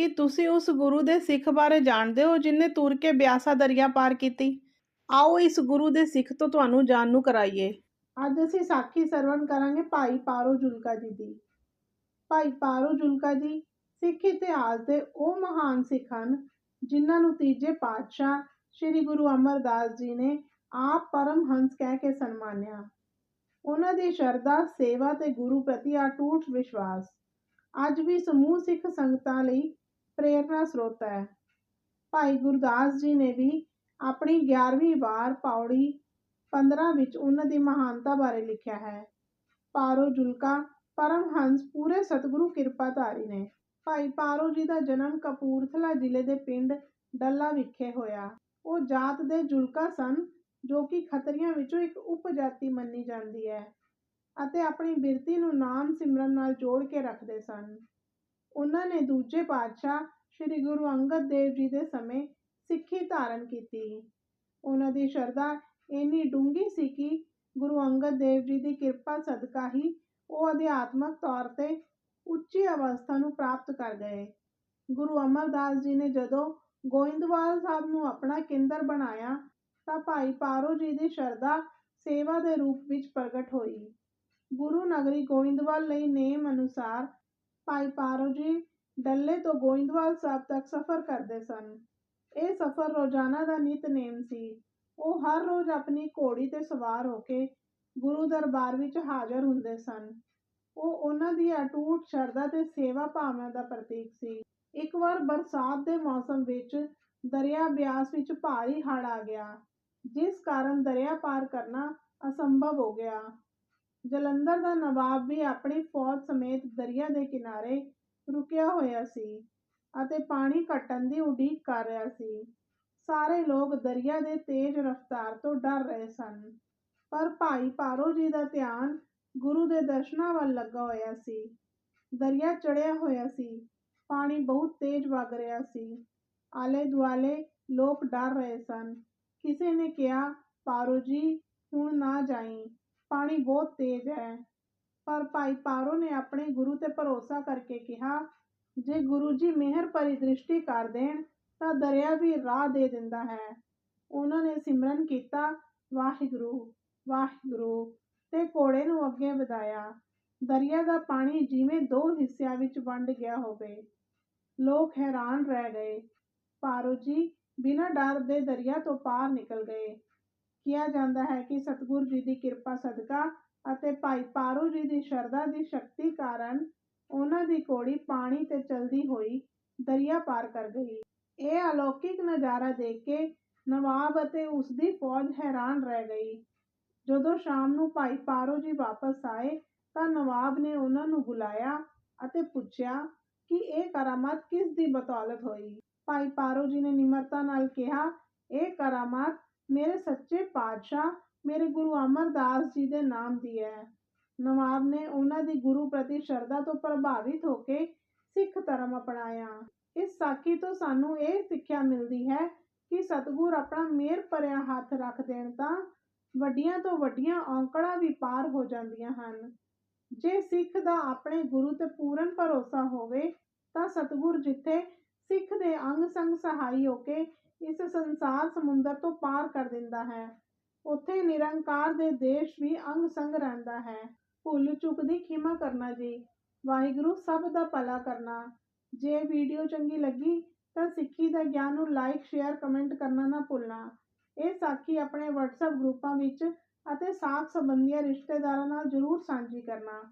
ਕੀ ਤੁਸੀਂ ਉਸ ਗੁਰੂ ਦੇ ਸਿੱਖ ਬਾਰੇ ਜਾਣਦੇ ਹੋ ਜਿਨ੍ਹਾਂ ਤੁਰ ਕੇ ਬਿਆਸਾ ਦਰਿਆ ਪਾਰ ਕੀਤੀ? ਆਓ ਇਸ ਗੁਰੂ ਦੇ ਸਿੱਖ ਤੋਂ ਤੁਹਾਨੂੰ ਜਾਣ ਕਰਾਈਏ। ਅੱਜ ਅਸੀਂ ਸਾਖੀ ਸਰਵਣ ਕਰਾਂਗੇ ਭਾਈ ਪਾਰੋ ਜੁਲਕਾ ਜੀ ਦੀ। ਭਾਈ ਪਾਰੋ ਜੁਲਕਾ ਜੀ, ਸਿੱਖ ਇਤਿਹਾਸ ਦੇ ਉਹ ਮਹਾਨ ਸਿੱਖ ਹਨ, ਜਿਨ੍ਹਾਂ ਨੂੰ ਤੀਜੇ ਪਾਤਸ਼ਾਹ ਸ੍ਰੀ ਗੁਰੂ ਅਮਰਦਾਸ ਜੀ ਨੇ ਆਪ ਪਰਮ ਹੰਸ ਕਹਿ ਕੇ ਸਨਮਾਨਿਆ। ਉਹਨਾਂ ਦੀ ਸ਼ਰਧਾ, ਸੇਵਾ ਤੇ ਗੁਰੂ ਪ੍ਰਤੀ ਅਟੂਟ ਵਿਸ਼ਵਾਸ। ਅੱਜ ਵੀ ਸਮੂਹ ਸਿੱਖ ਸੰਗਤਾਂ ਲਈ ਪ੍ਰੇਰਨਾ ਸਰੋਤ ਹੈ। ਭਾਈ ਗੁਰਦਾਸ ਜੀ ਨੇ ਵੀ ਆਪਣੀ 11ਵੀਂ ਵਾਰ ਪੌੜੀ 15 ਵਿੱਚ ਉਹਨਾਂ ਦੀ ਮਹਾਨਤਾ ਬਾਰੇ ਲਿਖਿਆ ਹੈ। ਪਾਰੋ ਜੁਲਕਾ, ਪਰਮਹੰਸ ਪੂਰੇ ਸਤਿਗੁਰੂ ਕਿਰਪਾਧਾਰੀ ਨੇ। ਭਾਈ ਪਾਰੋ ਜੀ ਦਾ ਜਨਮ ਕਪੂਰਥਲਾ ਜ਼ਿਲ੍ਹੇ ਦੇ ਪਿੰਡ ਡੱਲਾ ਵਿਖੇ ਹੋਇਆ। ਉਹ ਜਾਤ ਦੇ ਜੁਲਕਾ ਸਨ, ਜੋ ਕਿ ਖਤਰੀਆਂ ਵਿੱਚੋਂ ਇੱਕ ਉਪਜਾਤੀ ਮੰਨੀ ਜਾਂਦੀ ਹੈ ਅਤੇ ਆਪਣੀ ਬਿਰਤੀ ਨੂੰ ਨਾਮ ਸਿਮਰਨ ਨਾਲ ਜੋੜ ਕੇ ਰੱਖਦੇ ਸਨ। ਉਹਨਾਂ ਨੇ ਦੂਜੇ ਪਾਤਸ਼ਾਹ ਸ੍ਰੀ ਗੁਰੂ ਅੰਗਦ ਦੇਵ ਜੀ ਦੇ ਸਮੇਂ ਸਿੱਖੀ ਧਾਰਨ ਕੀਤੀ। ਉਹਨਾਂ ਦੀ ਸ਼ਰਧਾ ਇੰਨੀ ਡੂੰਘੀ ਸੀ ਕਿ ਗੁਰੂ ਅੰਗਦ ਦੇਵ ਜੀ ਦੀ ਕਿਰਪਾ ਸਦਕਾ ਹੀ ਉਹ ਅਧਿਆਤਮਕ ਤੌਰ ਤੇ ਉੱਚੀ ਅਵਸਥਾ ਨੂੰ ਪ੍ਰਾਪਤ ਕਰ ਗਏ। ਗੁਰੂ ਅਮਰਦਾਸ ਜੀ ਨੇ ਜਦੋਂ ਗੋਇੰਦਵਾਲ ਸਾਹਿਬ ਨੂੰ ਆਪਣਾ ਕੇਂਦਰ ਬਣਾਇਆ, ਤਾਂ ਭਾਈ ਪਾਰੋ ਜੀ ਦੀ ਸ਼ਰਧਾ ਸੇਵਾ ਦੇ ਰੂਪ ਵਿੱਚ ਪ੍ਰਗਟ ਹੋਈ। ਗੁਰੂ ਨਗਰੀ ਗੋਇੰਦਵਾਲ ਲਈ ਨੇਮ ਅਨੁਸਾਰ ਭਾਈ ਪਾਰੋ ਜੀ ਡੱਲੇ ਤੋਂ ਗੋਇੰਦਵਾਲ ਸਾਹਿਬ ਤੱਕ ਸਫ਼ਰ ਕਰਦੇ ਸਨ। ਇਹ ਸਫ਼ਰ ਰੋਜ਼ਾਨਾ ਦਾ ਨਿਤਨੇਮ ਸੀ। ਉਹ ਹਰ ਰੋਜ਼ ਆਪਣੀ ਘੋੜੀ ਤੇ ਸਵਾਰ ਹੋ ਕੇ ਗੁਰੂ ਦਰਬਾਰ ਵਿੱਚ ਹਾਜ਼ਰ ਹੁੰਦੇ ਸਨ। ਉਹ ਉਹਨਾਂ ਦੀ ਅਟੂਟ ਸ਼ਰਧਾ ਤੇ ਸੇਵਾ ਭਾਵਨਾ ਦਾ ਪ੍ਰਤੀਕ ਸੀ। ਇੱਕ ਵਾਰ ਬਰਸਾਤ ਦੇ ਮੌਸਮ ਵਿੱਚ ਦਰਿਆ ਬਿਆਸ ਵਿੱਚ ਭਾਰੀ ਹੜ ਆ ਗਿਆ। ਜਿਸ ਕਾਰਨ ਦਰਿਆ ਪਾਰ ਕਰਨਾ ਅਸੰਭਵ ਹੋ ਗਿਆ। ਜਲੰਧਰ ਦਾ ਨਵਾਬ ਵੀ ਆਪਣੀ ਫੌਜ ਸਮੇਤ ਦਰਿਆ ਦੇ ਕਿਨਾਰੇ ਰੁਕਿਆ ਹੋਇਆ ਸੀ ਅਤੇ ਪਾਣੀ ਘਟਣ ਦੀ ਉਡੀਕ ਕਰ ਰਿਹਾ ਸੀ। ਸਾਰੇ ਲੋਕ ਦਰਿਆ ਦੇ ਤੇਜ਼ ਰਫ਼ਤਾਰ ਤੋਂ ਡਰ ਰਹੇ ਸਨ, ਪਰ ਭਾਈ ਪਾਰੋ ਜੀ ਦਾ ਧਿਆਨ ਗੁਰੂ ਦੇ ਦਰਸ਼ਨਾਂ ਵੱਲ ਲੱਗਾ ਹੋਇਆ ਸੀ। ਦਰਿਆ ਚੜ੍ਹਿਆ ਹੋਇਆ ਸੀ, ਪਾਣੀ ਬਹੁਤ ਤੇਜ਼ ਵਗ ਰਿਹਾ ਸੀ। ਆਲੇ ਦੁਆਲੇ ਲੋਕ ਡਰ ਰਹੇ ਸਨ। ਕਿਸੇ ਨੇ ਕਿਹਾ, ਪਾਰੋ ਜੀ, ਹੁਣ ਨਾ ਜਾਈ। ਪਾਣੀ ਬਹੁਤ ਤੇਜ਼ ਹੈ। ਪਰ ਭਾਈ ਪਾਰੋ ਨੇ ਆਪਣੇ ਗੁਰੂ ਤੇ ਭਰੋਸਾ ਕਰਕੇ ਕਿਹਾ, ਜੇ ਗੁਰੂ ਜੀ ਮਿਹਰ ਭਰੀ ਦ੍ਰਿਸ਼ਟੀ ਕਰ ਦੇਣ, ਤਾਂ ਦਰਿਆ ਵੀ ਰਾਹ ਦੇ ਦਿੰਦਾ ਹੈ। ਉਹਨਾਂ ਨੇ ਸਿਮਰਨ ਕੀਤਾ, ਵਾਹਿਗੁਰੂ ਵਾਹਿਗੁਰੂ, ਤੇ ਘੋੜੇ ਨੂੰ ਅੱਗੇ ਵਧਾਇਆ। ਦਰਿਆ ਦਾ ਪਾਣੀ ਜਿਵੇਂ ਦੋ ਹਿੱਸਿਆਂ ਵਿੱਚ ਵੰਡ ਗਿਆ ਹੋਵੇ। ਲੋਕ ਹੈਰਾਨ ਰਹਿ ਗਏ। ਪਾਰੋ ਜੀ ਬਿਨਾਂ ਡਰ ਦੇ ਦਰਿਆ ਤੋਂ ਪਾਰ ਨਿਕਲ ਗਏ। ਕਿਹਾ ਜਾਂਦਾ ਹੈ ਕਿ ਸਤਿਗੁਰੂ ਜੀ ਦੀ ਕਿਰਪਾ ਸਦਕਾ ਅਤੇ ਭਾਈ ਪਾਰੋ ਜੀ ਦੀ ਸ਼ਰਧਾ ਦੀ ਸ਼ਕਤੀ ਕਾਰਨ ਉਹਨਾਂ ਦੀ ਘੋੜੀ ਪਾਣੀ ਤੇ ਚਲਦੀ ਹੋਈ ਦਰਿਆ ਪਾਰ ਕਰ ਗਈ। ਇਹ ਅਲੌਕਿਕ ਨਜ਼ਾਰਾ ਦੇਖ ਕੇ ਨਵਾਬ ਅਤੇ ਉਸ ਦੀ ਫੌਜ ਹੈਰਾਨ ਰਹਿ ਗਈ। ਜਦੋਂ ਸ਼ਾਮ ਨੂੰ ਭਾਈ ਪਾਰੋ ਜੀ ਵਾਪਸ ਆਏ ਤਾਂ ਨਵਾਬ ਨੇ ਉਹਨਾਂ ਨੂੰ ਬੁਲਾਇਆ ਅਤੇ ਪੁੱਛਿਆ ਕਿ ਇਹ ਕਰਾਮਾਤ ਕਿਸ ਦੀ ਬਦੌਲਤ ਹੋਈ? ਭਾਈ ਪਾਰੋ ਜੀ ਨੇ ਨਿਮਰਤਾ ਨਾਲ ਕਿਹਾ, ਇਹ ਕਰਾਮਾਤ ਮੇਰੇ ਸੱਚੇ ਪਾਤਸ਼ਾਹ ਮੇਰੇ ਗੁਰੂ ਅਮਰਦਾਸ ਜੀ ਦੇ ਨਾਮ ਦੀ ਹੈ ਨਵਾਬ ਨੇ ਉਹਨਾਂ ਦੀ ਗੁਰੂ ਪ੍ਰਤੀ ਸ਼ਰਧਾ ਤੋਂ ਪ੍ਰਭਾਵਿਤ ਹੋ ਕੇ ਸਿੱਖ ਧਰਮ ਅਪਣਾਇਆ। ਇਸ ਸਾਖੀ ਤੋਂ ਸਾਨੂੰ ਇਹ ਸਿੱਖਿਆ ਮਿਲਦੀ ਹੈ ਕਿ ਸਤਿਗੁਰ ਆਪਣਾ ਮਿਹਰ ਭਰਿਆ ਹੱਥ ਰੱਖ ਦੇਣ ਤਾਂ ਵੱਡੀਆਂ ਤੋਂ ਵੱਡੀਆਂ ਔਂਕੜਾਂ ਵੀ ਪਾਰ ਹੋ ਜਾਂਦੀਆਂ ਹਨ। ਜੇ ਸਿੱਖ ਦਾ ਆਪਣੇ ਗੁਰੂ ਤੇ ਪੂਰਨ ਭਰੋਸਾ ਹੋਵੇ ਤਾਂ ਸਤਿਗੁਰ ਜਿੱਥੇ ਸਿੱਖ ਦੇ ਅੰਗ ਸੰਗ ਸਹਾਈ ਹੋ ਕੇ ਇਸ ਸੰਸਾਰ ਸਮੁੰਦਰ ਤੋਂ ਪਾਰ ਕਰ ਦਿੰਦਾ ਹੈ। ਉੱਥੇ ਨਿਰੰਕਾਰ ਦੇ ਦੇਸ਼ ਵੀ ਅੰਗ ਸੰਗ ਰਹਿੰਦਾ ਹੈ। ਭੁੱਲ ਚੁੱਕ ਦੀ ਖਿਮਾ ਕਰਨਾ ਜੀ। ਵਾਹਿਗੁਰੂ ਸਭ ਦਾ ਭਲਾ ਕਰਨਾ। ਜੇ ਵੀਡੀਓ ਚੰਗੀ ਲੱਗੀ ਤਾਂ ਸਿੱਖੀ ਦਾ ਗਿਆਨ ਨੂੰ ਲਾਈਕ ਸ਼ੇਅਰ ਕਮੈਂਟ ਕਰਨਾ ਨਾ ਭੁੱਲਣਾ। ਇਹ ਸਾਖੀ ਆਪਣੇ WhatsApp ਗਰੁੱਪਾਂ ਵਿੱਚ ਅਤੇ ਸਾਥ ਸੰਬੰਧੀਆਂ ਰਿਸ਼ਤੇਦਾਰਾਂ ਨਾਲ ਜ਼ਰੂਰ ਸਾਂਝੀ ਕਰਨਾ।